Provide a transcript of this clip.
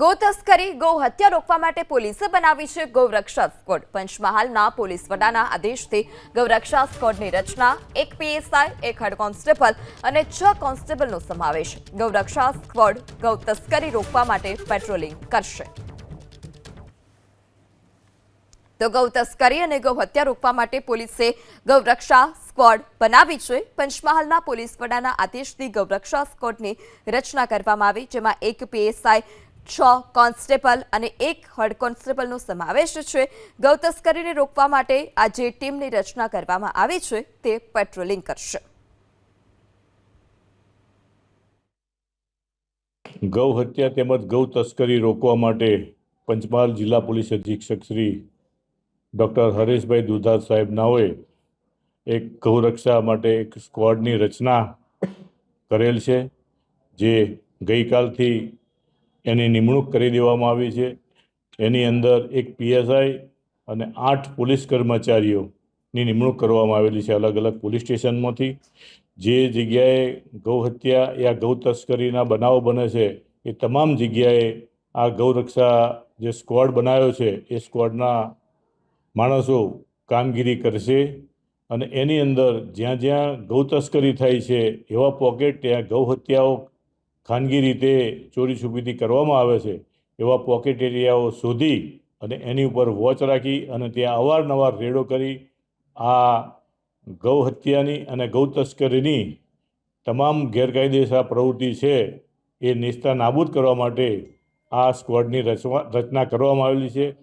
ગૌ તસ્કરી હત્યા રોકવા માટે પોલીસે બનાવી છે ગૌરક્ષા સ્કોડ. પંચમહાલના પોલીસ વડાના આદેશથી ગૌરક્ષા સ્કોડની રચના, એક પીએસઆઈ, એક હેડ કોન્સ્ટેબલ અને છ કોન્સ્ટેબલનો સમાવેશ. ગૌરક્ષા સ્કોડ ગૌ તસ્કરી રોકવા માટે પેટ્રોલિંગ કરશે. તો ગૌ તસ્કરી અને ગૌ હત્યા રોકવા માટે પોલીસે ગૌરક્ષા સ્કોડ બનાવી છે. પંચમહાલના પોલીસ વડાના આદેશથી ગૌરક્ષા સ્કોડની રચના કરવામાં આવી, જેમાં એક પીએસઆઈ છ કોન્સ્ટેબલ અને એક હેડ કોન્સ્ટેબલનો સમાવેશ છે. ગૌ તસ્કરીને રોકવા માટે આ જે ટીમની રચના કરવામાં આવી છે તે પેટ્રોલિંગ કરશે. ગૌ હત્યા તેમજ ગૌ તસ્કરી રોકવા માટે પંચમહાલ જિલ્લા પોલીસ અધિક્ષક શ્રી ડૉક્ટર હરેશભાઈ દુધાર સાહેબ નાઓએ એક ગૌરક્ષા માટે એક સ્ક્વોડની રચના કરેલ છે, જે ગઈકાલથી એની નિમણૂક કરી દેવામાં આવી છે. એની અંદર એક પીએસઆઈ અને આઠ પોલીસ કર્મચારીઓની નિમણૂક કરવામાં આવેલી છે અલગ અલગ પોલીસ સ્ટેશનમાંથી. જે જગ્યાએ ગૌ હત્યા યા ગૌ તસ્કરીના બનાવો બને છે એ તમામ જગ્યાએ આ ગૌરક્ષા જે સ્ક્વોડ બનાવ્યો છે એ સ્ક્વોડના માણસો કામગીરી કરશે અને એની અંદર જ્યાં જ્યાં ગૌ તસ્કરી થાય છે એવા પોકેટ ત્યાં ગૌ હત્યાઓ ખાનગી રીતે ચોરી છુપીથી કરવામાં આવે છે, એવા પોકેટ એરિયાઓ શોધી અને એની ઉપર વોચ રાખી અને ત્યાં અવારનવાર રેડો કરી આ ગૌ હત્યાની અને ગૌ તસ્કરીની તમામ ગેરકાયદેસર પ્રવૃત્તિ છે એ નિસ્તા નાબૂદ કરવા માટે આ સ્ક્વોડની રચવા, રચના કરવામાં આવેલી છે.